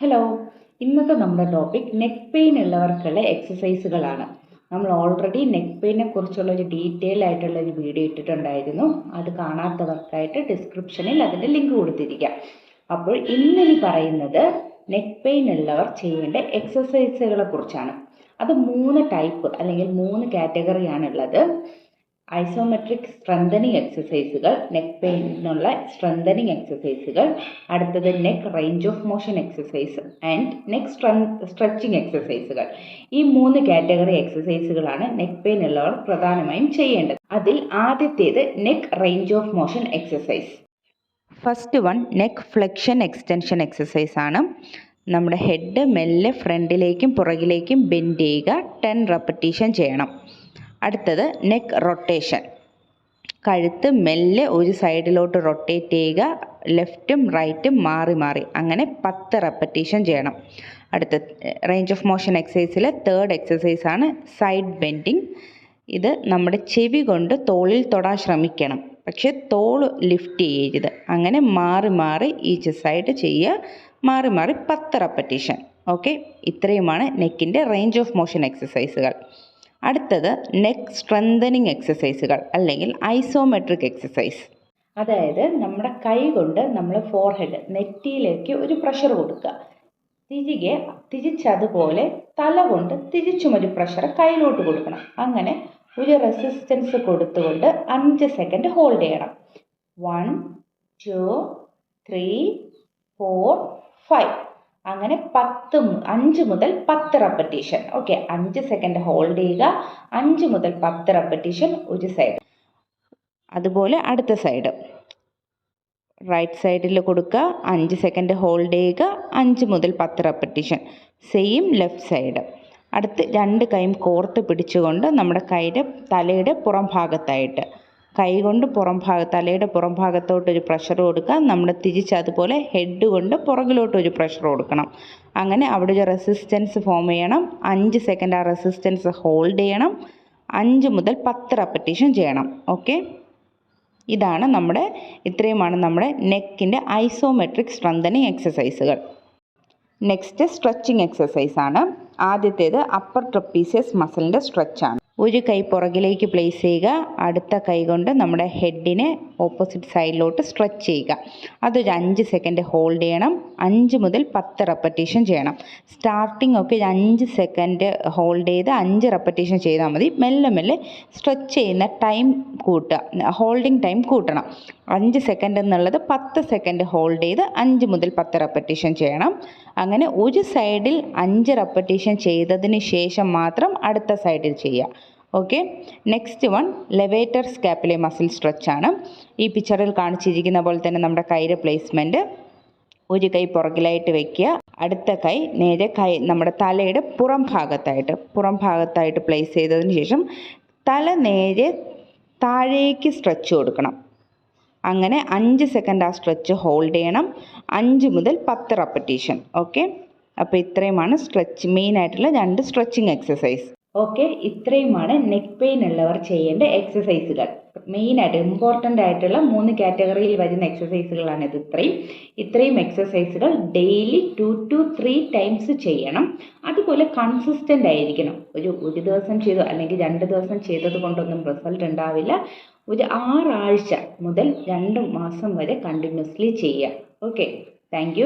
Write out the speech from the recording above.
Hello ഇന്നത്തെ നമ്മുടെ topic neck pain ഉള്ളവർക്കുള്ള എക്സസൈസുകളാണ് നമ്മൾ ഓൾറെഡി നെക്ക് പെയിനെ കുറിച്ചുള്ള ഒരു ഡീറ്റെയിൽ ആയിട്ടുള്ള ഒരു വീഡിയോ ഇട്ടിട്ടുണ്ടായിരുന്നു. അത് കാണാത്തവർക്കായിട്ട് ഡിസ്ക്രിപ്ഷനിൽ അതിന്റെ ലിങ്ക് കൊടുത്തിരിക്കാം. അപ്പോൾ ഇന്നിനി പറയുന്നത് നെക്ക് പെയിൻ ഉള്ളവർ ചെയ്യേണ്ട എക്സസൈസുകളെ കുറിച്ചാണ്. അത് മൂന്ന് ടൈപ്പ് അല്ലെങ്കിൽ മൂന്ന് കാറ്റഗറിയാണുള്ളത് ഐസോമെട്രിക് സ്ട്രെങ്തനിങ് എക്സസൈസുകൾ നെക്ക് പെയിനുള്ള സ്ട്രെങ്തനിങ് എക്സസൈസുകൾ അടുത്തത് neck range of motion exercise and neck stretching എക്സസൈസുകൾ ഈ മൂന്ന് കാറ്റഗറി എക്സസൈസുകളാണ് നെക്ക് പെയിൻ ഉള്ളവർ പ്രധാനമായും ചെയ്യേണ്ടത്. അതിൽ ആദ്യത്തേത് neck range of motion exercise first one neck flexion extension exercise ആണ്. നമ്മുടെ ഹെഡ് മെല്ലെ ഫ്രണ്ടിലേക്കും പുറകിലേക്കും ബെൻഡ് ചെയ്യുക ടെൻ റെപ്പറ്റീഷൻ ചെയ്യണം. അടുത്തത് നെക്ക് റൊട്ടേഷൻ കഴുത്ത് മെല്ലെ ഒരു സൈഡിലോട്ട് റൊട്ടേറ്റ് ചെയ്യുക. ലെഫ്റ്റും റൈറ്റും മാറി മാറി. അങ്ങനെ പത്ത് റെപ്പറ്റീഷൻ ചെയ്യണം. അടുത്ത റേഞ്ച് ഓഫ് മോഷൻ എക്സസൈസിലെ തേർഡ് എക്സസൈസ് ആണ് സൈഡ് ബെൻഡിങ് ഇത് നമ്മുടെ ചെവി കൊണ്ട് തോളിൽ തൊടാൻ ശ്രമിക്കണം. പക്ഷേ തോൾ ലിഫ്റ്റ് ചെയ്യരുത്. അങ്ങനെ മാറി മാറി ഈച്ച് സൈഡ് ചെയ്യുക. മാറി മാറി പത്ത് റെപ്പറ്റീഷൻ ഓക്കെ ഇത്രയുമാണ് നെക്കിന്റെ റേഞ്ച് ഓഫ് മോഷൻ എക്സസൈസുകൾ അടുത്തത് നെക്ക് സ്ട്രെങ്തനിങ് എക്സസൈസുകൾ അല്ലെങ്കിൽ ഐസോമെട്രിക് എക്സസൈസ് അതായത് നമ്മുടെ കൈ കൊണ്ട് നമ്മൾ ഫോർഹെഡ് നെറ്റിയിലേക്ക് ഒരു പ്രഷർ കൊടുക്കുക. തിരികെ തിരിച്ചതുപോലെ തല കൊണ്ട് തിരിച്ചും ഒരു പ്രഷർ കയ്യിലോട്ട് കൊടുക്കണം. അങ്ങനെ ഒരു റെസിസ്റ്റൻസ് കൊടുത്തുകൊണ്ട് അഞ്ച് സെക്കൻഡ് ഹോൾഡ് ചെയ്യണം. One two three four five അങ്ങനെ പത്ത് അഞ്ച് മുതൽ പത്ത് റെപ്പറ്റീഷൻ ഓക്കെ അഞ്ച് സെക്കൻഡ് ഹോൾഡ് ചെയ്യുക. അഞ്ച് മുതൽ പത്ത് റെപ്പറ്റീഷൻ ഒരു സൈഡ് അതുപോലെ അടുത്ത സൈഡ് റൈറ്റ് സൈഡിൽ കൊടുക്കുക. അഞ്ച് സെക്കൻഡ് ഹോൾഡ് ചെയ്യുക. അഞ്ച് മുതൽ പത്ത് റെപ്പറ്റീഷൻ സെയിം ലെഫ്റ്റ് സൈഡ് അടുത്ത് രണ്ട് കൈയും കോർത്ത് പിടിച്ചുകൊണ്ട് നമ്മുടെ കൈയുടെ തലയുടെ പുറം ഭാഗത്തായിട്ട്. കൈ കൊണ്ട് പുറം ഭാഗ തലയുടെ പുറം ഭാഗത്തോട്ട് ഒരു പ്രഷർ കൊടുക്കുക. നമ്മൾ തിരിച്ച് അതുപോലെ ഹെഡ് കൊണ്ട് പുറകിലോട്ട് ഒരു പ്രഷർ കൊടുക്കണം. അങ്ങനെ അവിടെ ഒരു റെസിസ്റ്റൻസ് ഫോം ചെയ്യണം. അഞ്ച് സെക്കൻഡ് ആ റെസിസ്റ്റൻസ് ഹോൾഡ് ചെയ്യണം. അഞ്ച് മുതൽ പത്ത് റെപ്പറ്റീഷൻ ചെയ്യണം. ഓക്കെ ഇതാണ് നമ്മുടെ ഇത്രയുമാണ് നമ്മുടെ നെക്കിന്റെ ഐസോമെട്രിക് സ്ട്രെങ്തനിങ് എക്സസൈസുകൾ നെക്സ്റ്റ് സ്ട്രെച്ചിങ് എക്സസൈസ് ആണ്. ആദ്യത്തേത് അപ്പർ ട്രപ്പീസിയസ് മസിലിന്റെ സ്ട്രെച്ചാണ് ഒരു കൈ പുറകിലേക്ക് പ്ലേസ് ചെയ്യുക. അടുത്ത കൈ കൊണ്ട് നമ്മുടെ ഹെഡിനെ ഓപ്പോസിറ്റ് സൈഡിലോട്ട് സ്ട്രെച്ച് ചെയ്യുക. അതൊരു അഞ്ച് സെക്കൻഡ് ഹോൾഡ് ചെയ്യണം. അഞ്ച് മുതൽ പത്ത് റെപ്പറ്റീഷൻ ചെയ്യണം. സ്റ്റാർട്ടിംഗ് ഒക്കെ ഒരു അഞ്ച് സെക്കൻഡ് ഹോൾഡ് ചെയ്ത് അഞ്ച് റെപ്പറ്റീഷൻ ചെയ്താൽ മതി. മെല്ലെ മെല്ലെ സ്ട്രെച്ച് ചെയ്യുന്ന ടൈം കൂട്ടുക. ഹോൾഡിംഗ് ടൈം കൂട്ടണം. അഞ്ച് സെക്കൻഡ് എന്നുള്ളത് പത്ത് സെക്കൻഡ് ഹോൾഡ് ചെയ്ത് അഞ്ച് മുതൽ പത്ത് റെപ്പറ്റീഷൻ ചെയ്യണം. അങ്ങനെ ഒരു സൈഡിൽ അഞ്ച് റെപ്പറ്റീഷൻ ചെയ്തതിന് ശേഷം മാത്രം അടുത്ത സൈഡിൽ ചെയ്യുക. Okay next one levator scapulae muscle stretch ആണ്. ഈ പിക്ചറിൽ കാണിച്ചിരിക്കുന്ന പോലെ തന്നെ നമ്മുടെ കൈയുടെ പ്ലേസ്മെന്റ് ഒരു കൈ പുറകിലായിട്ട് വെക്കുക. അടുത്ത കൈ നേരെ കൈ നമ്മുടെ തലയുടെ പുറം ഭാഗത്തായിട്ട് പുറം ഭാഗത്തായിട്ട് പ്ലേസ് ചെയ്തതിന് ശേഷം തല നേരെ താഴേക്ക് സ്ട്രെച്ച് കൊടുക്കണം. അങ്ങനെ അഞ്ച് സെക്കൻഡ് ആ സ്ട്രെച്ച് ഹോൾഡ് ചെയ്യണം. അഞ്ച് മുതൽ പത്ത് റെപ്പറ്റീഷൻ ഓക്കെ അപ്പോൾ ഇത്രയുമാണ് സ്ട്രെച്ച് മെയിൻ ആയിട്ടുള്ള രണ്ട് സ്ട്രെച്ചിങ് എക്സസൈസ് ഓക്കെ ഇത്രയുമാണ് നെക്ക് പെയിൻ ഉള്ളവർ ചെയ്യേണ്ട എക്സസൈസുകൾ മെയിനായിട്ട് ഇമ്പോർട്ടന്റ് ആയിട്ടുള്ള മൂന്ന് കാറ്റഗറിയിൽ വരുന്ന എക്സസൈസുകളാണ് ഇത് ഇത്രയും. ഇത്രയും എക്സസൈസുകൾ daily two to three times ചെയ്യണം. അതുപോലെ കൺസിസ്റ്റന്റ് ആയിരിക്കണം. ഒരു ഒരു ദിവസം ചെയ്തു അല്ലെങ്കിൽ രണ്ട് ദിവസം ചെയ്തത് കൊണ്ടൊന്നും റിസൾട്ട് ഉണ്ടാവില്ല. ഒരു ആറാഴ്ച മുതൽ രണ്ട് മാസം വരെ കണ്ടിന്യൂസ്ലി ചെയ്യുക. Okay thank